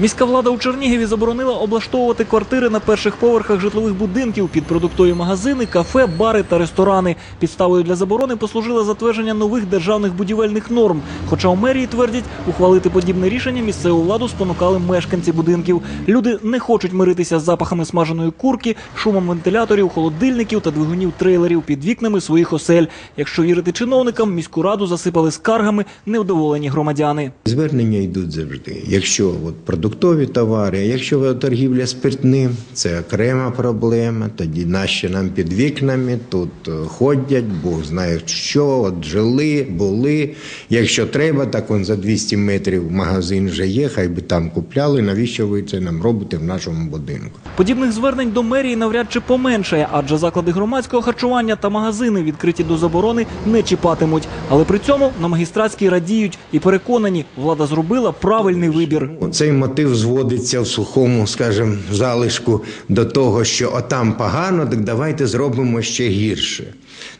Міська влада у Чернігові заборонила облаштовувати квартири на перших поверхах житлових будинків під продуктові магазини, кафе, бари та ресторани. Підставою для заборони послужило затвердження нових державних будівельних норм. Хоча у мерії твердять, ухвалити подібне рішення місцеву владу спонукали мешканці будинків. Люди не хочуть миритися з запахами смаженої курки, шумом вентиляторів, холодильників та двигунів трейлерів під вікнами своїх осель. Якщо вірити чиновникам, міську раду засипали скаргами невдоволені громадяни. Звернення йдуть завжди. Якщо от продуктові товари, а якщо торгівля спиртним, це окрема проблема. Тоді наші нам під вікнами тут е, ходять, Бог знає що, от жили, були. Якщо треба, так он за 200 метрів магазин вже є, хай би там купляли. Навіщо ви це нам робите в нашому будинку? Подібних звернень до мерії навряд чи поменшає, адже заклади громадського харчування та магазини, відкриті до заборони, не чіпатимуть. Але при цьому на магістратській радіють і переконані, влада зробила правильний вибір. Цей мотив зводиться в сухому, скажімо, залишку до того, що отам погано, так давайте зробимо ще гірше.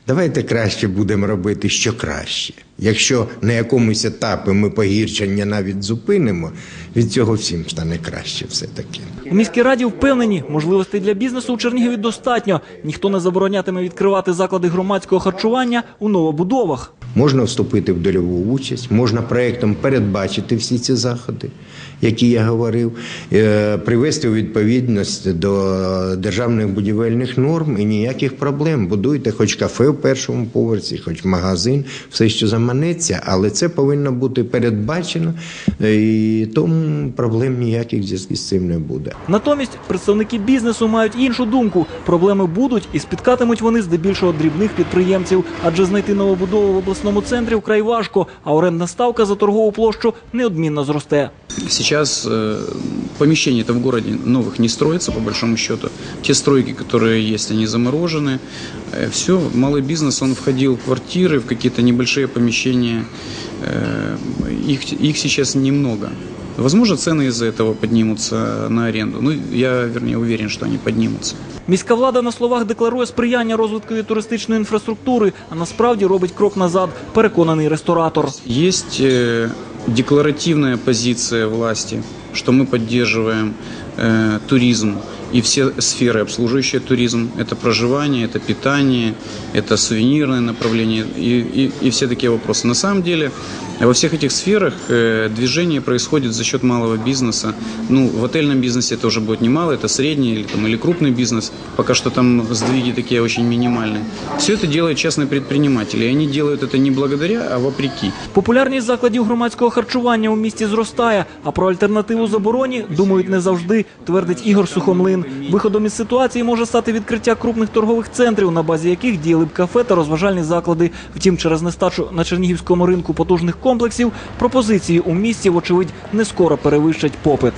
Давайте краще будемо робити що краще. Якщо на якомусь етапі ми погіршення навіть зупинимо, від цього всім стане краще все таки. У міській раді впевнені, можливостей для бізнесу у Чернігові достатньо. Ніхто не заборонятиме відкривати заклади громадського харчування у новобудовах. Можна вступити в дольову участь, можна проєктом передбачити всі ці заходи, які я говорив, е, привести у відповідність до державних будівельних норм і ніяких проблем. Будуйте хоч кафе в першому поверсі, хоч магазин, все, що заманеться, але це повинно бути передбачено, е, і тому проблем ніяких в з цим не буде. Натомість представники бізнесу мають іншу думку. Проблеми будуть і спіткатимуть вони здебільшого дрібних підприємців, адже знайти новобудову в обласному центрі вкрай важко, а орендна ставка за торгову площу неодмінно зросте. Сейчас э, помещений-то в городе новых не строится, по большому счету. Те стройки, которые есть, они заморожены. все, малый бизнес, он входил в квартиры, в какие-то небольшие помещения. Э, их, их сейчас немного. Возможно, цены из-за этого поднимутся на аренду. Ну, я, вернее, уверен, что они поднимутся. Міська влада на словах декларує сприяння розвитку туристичної інфраструктури, а насправді робить крок назад. Переконаний ресторатор. Есть э, декларативная позиция власти, что мы поддерживаем э, туризм и все сферы, обслуживающие туризм. Это проживание, это питание, это сувенирное направление и, и, и все такие вопросы. На самом деле во всех этих сферах э, движение происходит за счет малого бизнеса. Ну, в отельном бизнесе это уже будет немало, это средний или, там, или крупный бизнес. Пока что там сдвиги такие очень минимальные. Все это делают частные предприниматели. И они делают это не благодаря, а вопреки. Популярність закладів громадського харчування у місті зростає, а про альтернативу забороні думають не завжди, твердить Ігор Сухомлин. Виходом із ситуації може стати відкриття крупних торгових центрів, на базі яких діяли б кафе та розважальні заклади. Втім, через нестачу на чернігівському ринку потужних комплексів пропозиції у місті, вочевидь, не скоро перевищать попит.